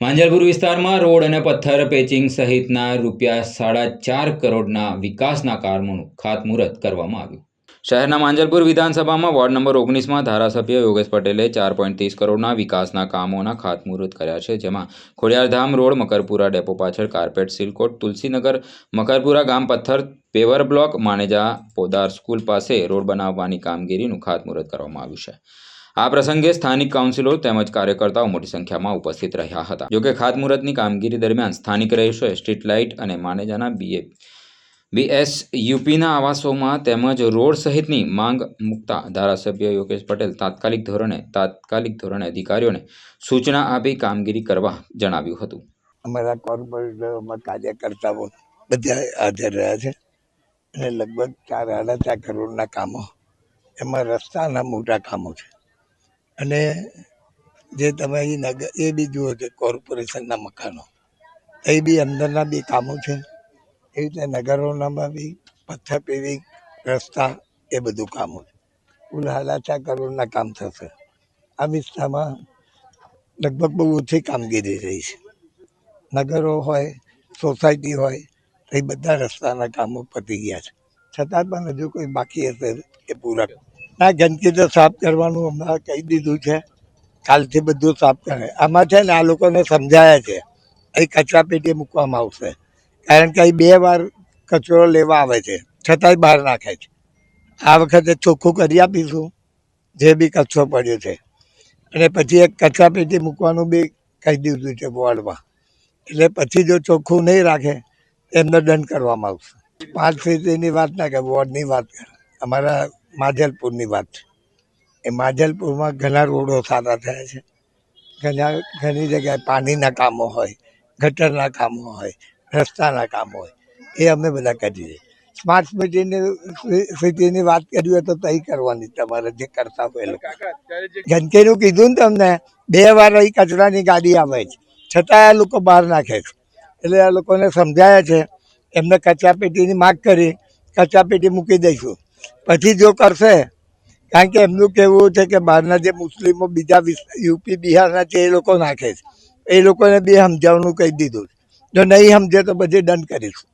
માંજલપુર વિસ્તારમાં રોડ અને પથ્થર પેચિંગ સહિતના રૂપિયા સાડા ચાર કરોડના વિકાસના કામોનું ખાતમુહૂર્ત કરવામાં આવ્યું. શહેરના માંજલપુર વિધાનસભામાં વોર્ડ નંબર ઓગણીસમાં ધારાસભ્ય યોગેશ પટેલે ચાર પોઈન્ટ ત્રીસ કરોડના વિકાસના કામોના ખાતમુહૂર્ત કર્યા છે, જેમાં ખોડિયારધામ રોડ, મકરપુરા ડેપો પાછળ carpet seal coat, Tulsinagar, Makarpura ગામ પથ્થર, paver block Maneja Podar school પાસે રોડ બનાવવાની કામગીરીનું ખાતમુહૂર્ત કરવામાં આવ્યું છે. આ પ્રસંગે સ્થાનિક કાઉન્સિલરો તેમજ કાર્યકર્તાઓ મોટી સંખ્યામાં ઉપસ્થિત રહ્યા હતા. જોકે ખાતમુહૂર્તની કામગીરી દરમિયાન સ્થાનિક રહીશોએ સ્ટ્રીટ લાઇટ અને માનેજાના બીએ બીએસ યુપીના આવાસોમાં તેમજ રોડ સહિતની માંગ મૂકતા ધારાસભ્ય યોગેશ પટેલ તાત્કાલિક ધોરણે તાત્કાલિક ધોરણે અધિકારીઓને સૂચના આપી કામગીરી કરવા જણાવ્યું હતું. અમારા કોર્પોરેટરમાં કાર્યકર્તાઓ બધા હાજર રહ્યા છે અને લગભગ ચાર સાડા ચાર કરોડના કામો એમાં રસ્તાના મોટા કામો છે. અને જે તમે અહીં નગર, એ બી જુઓ કે કોર્પોરેશનના મકાનો. એ બી અંદરના બી કામો છે. એ રીતે નગરોનામાં બી પથ્થર પેવિંગ રસ્તા એ બધું કામો છે. કુલ ચાર કરોડના કામ થશે. આ વિસ્તારમાં લગભગ બહુ ઓછી કામગીરી રહી છે. નગરો હોય, સોસાયટી હોય એ બધા રસ્તાના કામો પતી ગયા છે. છતાં પણ હજુ કોઈ બાકી હશે એ પૂરક ના ગંદકી તો સાફ કરવાનું હમણાં કહી દીધું છે. કાલથી બધું સાફ કરે. આમાં છે ને આ લોકોને સમજાયા છે. એ કચરા પેટી મૂકવામાં આવશે. કારણ કે અહીં બે વાર કચરો લેવા આવે છે. છતાંય બહાર નાખે છે. આ વખતે ચોખ્ખું કરી આપીશું, જે બી કચરો પડ્યો છે. અને પછી એક કચરા પેટી મૂકવાનું બી કહી દીધું છે વોર્ડમાં. એટલે પછી જો ચોખ્ખું નહીં રાખે એમને દંડ કરવામાં આવશે. પાંચ ફીટની વાત ના કે વોર્ડની વાત કરે અમારા માજલપુરની વાત. એ માજલપુરમાં ઘણા રોડો સારા થયા છે. ઘણા ઘણી જગ્યાએ પાણીના કામો હોય ગટરના કામો હોય રસ્તાના કામો હોય. એ અમે બધા કરીએ. સ્માર્ટ સિટીની સિટીની વાત કરી હોય તો તઈ કરવાની તમારે જે કરતા હોય એ લોકો. ગંદકીનું કીધું ને તમને બે વાર અહીં કચરાની ગાડી આવે છે. છતાં આ લોકો બહાર નાખે છે. એટલે આ લોકોને સમજાયા છે એમને કચરા પેટીની માગ કરી કચરા પેટી મૂકી દઈશું. પછી જો કરશે, કારણ કે એમનું કહેવું છે કે બહારના જે મુસ્લિમો બીજા યુપી, બિહારના છે, એ લોકો નાખે છે. એ લોકોને બી સમજાવવાનું કહી દીધું જો નહીં સમજે તો પછી દંડ કરીશું.